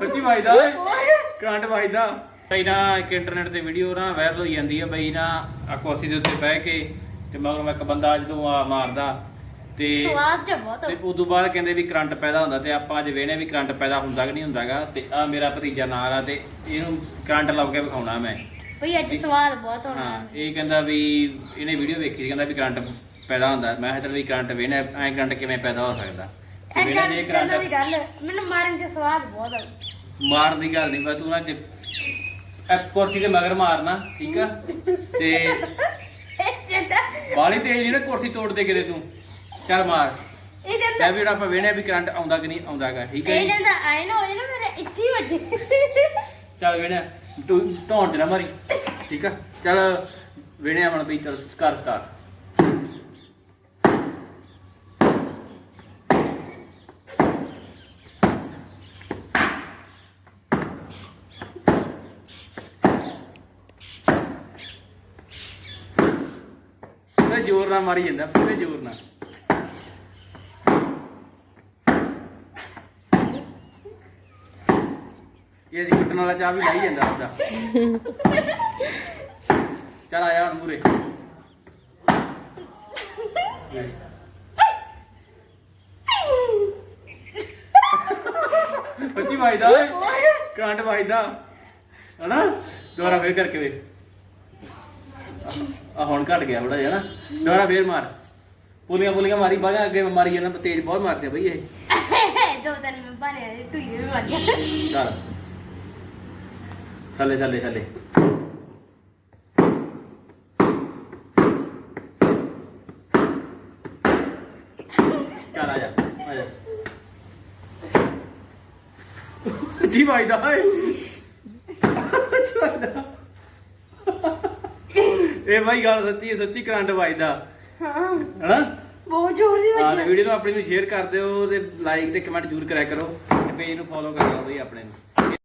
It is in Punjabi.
ਸੱਚੀ ਵੱਜਦਾ ਓਏ। ਕਰੰਟ ਵੱਜਦਾ। ਬਈ ਨਾ ਇੱਕ ਇੰਟਰਨੈਟ ਤੇ ਵੀਡੀਓ ਨਾ ਵਾਇਰਲ ਹੋਈ ਜਾਂਦੀ ਹੈ ਬਈ ਨਾ ਆ ਕੁਰਸੀ ਦੇ ਉੱਤੇ ਬਹਿ ਕੇ ਤੇ ਮਗਰੋਂ ਇੱਕ ਬੰਦਾ ਜਦੋਂ ਆ ਮਾਰਦਾ ਤੇ ਸਵਾਦ ਚ ਬਹੁਤ ਤੇ ਉਦੋਂ ਬਾਅਦ ਕਹਿੰਦੇ ਵੀ ਕਰੰਟ ਪੈਦਾ ਹੁੰਦਾ ਤੇ ਆਪਾਂ ਅੱਜ ਵੇਖਣੇ ਵੀ ਕਰੰਟ ਪੈਦਾ ਹੁੰਦਾ ਕਿ ਨਹੀਂ ਹੁੰਦਾਗਾ ਤੇ ਆ ਮੇਰਾ ਭਤੀਜਾ ਨਾਲ ਆ ਤੇ ਇਹਨੂੰ ਕਰੰਟ ਲੱਗ ਕੇ ਵਿਖਾਉਣਾ ਮੈਂ। ਭਈ ਅੱਜ ਸਵਾਦ ਬਹੁਤ ਹੋਣਾ। ਹਾਂ ਇਹ ਕਹਿੰਦਾ ਵੀ ਇਹਨੇ ਵੀਡੀਓ ਵੇਖੀ ਸੀ ਕਹਿੰਦਾ ਵੀ ਕਰੰਟ ਪੈਦਾ ਹੁੰਦਾ। ਮੈਂ ਕਿਹਾ ਚੱਲ ਵੀ ਕਰੰਟ ਵੇਖਣਾ ਐ ਕਰੰਟ ਕਿਵੇਂ ਪੈਦਾ ਹੋ ਸਕਦਾ। ਇਹ ਕਰਨ ਦੀ ਕਰੰਟ ਗੱਲ ਮੈਨੂੰ ਮਾਰਨ ਚ ਸਵਾਦ ਬਹੁਤ ਆ। ਮਾਰਨ ਦੀ ਗੱਲ ਨਹੀਂ ਤੂੰ ਨਾ ਜੇ ਇਹ ਕੁਰਸੀ ਦੇ ਮਗਰ ਮਾਰਨਾ ਠੀਕ ਆ? ਤੇ ਬਾਲੀ ਤੇਜ਼ ਨਹੀਂ ਨਾ ਕੁਰਸੀ ਤੋੜ ਦੇ ਕਿਤੇ ਤੂੰ। ਚੱਲ ਮਾਰ। ਇਹ ਮੈਂ ਕਹਿੰਦਾ ਵੀ ਜਿਹੜਾ ਆਪਾਂ ਵੇਖਣਾ ਵੀ ਕਰੰਟ ਆਉਂਦਾ ਕਿ ਨਹੀਂ ਆਉਂਦਾਗਾ ਠੀਕ ਹੈ ਇਹ ਜੀ? ਆਏ ਨਾ ਹੋਏ ਨਾ ਮੇਰੇ ਇੱਥੇ ਹੀ ਵੱਜੇ। ਚੱਲ ਵੇਣਾ ਤੂੰ ਧੌਣ ਚ ਨਾ ਮਾਰੀ ਠੀਕ ਆ? ਚੱਲ ਵੇਣੇ ਆਵਣ ਵੀ ਚੱਲ ਕਰ ਸਟਾਰਟ ਪੂਰੇ ਜ਼ੋਰ ਨਾਲ ਮਾਰੀ ਜਾਂਦਾ ਪੂਰੇ ਜ਼ੋਰ ਨਾਲ। ਇਹ ਜੀ ਕੁੱਟਣ ਵਾਲਾ ਚਾਹ ਵੀ ਲਾਈ ਜਾਂਦਾ ਉਹਦਾ ਚੱਲ ਆਇਆ ਹੁਣ ਮੂਰੇ ਸੱਚੀ ਵਾਜਦਾ ਕਰੰਟ ਵਾਜਦਾ। ਹਨਾ? ਦੁਬਾਰਾ ਫੇਰ ਕਰਕੇ ਵੇ ਆ ਹੁਣ ਘਟ ਗਿਆ ਥੋੜਾ ਜਿਹਾ ਨਾ। ਦੁਬਾਰਾ ਫੇਰ ਮਾਰ। ਪੁਲੀਆਂ ਪੁਲੀਆਂ ਮਾਰੀ ਬਾਗਾ ਅੱਗੇ ਮਾਰੀ ਜਾਂਦਾ ਤੇਜ਼ ਬਹੁਤ ਮਾਰਦੇ ਆ ਬਈ ਇਹ। ਦੋ ਦਿਨ ਮੈਂ ਬਾਰੇ ਟੁਈ ਦੇ ਵੀ ਮਰ ਚੱਲ। ਥੱਲੇ ਥੱਲੇ ਥੱਲੇ। ਚੱਲ ਆ ਜਾ ਆ ਜਾ। ਜੀ ਭਾਈ ਦਾ ਓਏ ਚੱਲ ਇਹ ਭਾਈ ਗੱਲ ਸੱਚੀ ਹੈ ਸੱਚੀ ਕਰੰਟ ਵੱਜਦਾ। ਹਾਂ। ਹਨਾ? ਬਹੁਤ ਜ਼ੋਰ ਦੀ ਹਾਂ ਤੇ ਵੀਡੀਓ ਨੂੰ ਆਪਣੀ ਨੂੰ ਸ਼ੇਅਰ ਕਰ ਦਿਓ ਤੇ ਲਾਈਕ ਤੇ ਕਮੈਂਟ ਜ਼ਰੂਰ ਕਰਿਆ ਕਰੋ ਤੇ ਪੇਜ ਨੂੰ ਫੋਲੋ ਕਰ ਲਓ ਬਈ ਆਪਣੇ ਨੂੰ।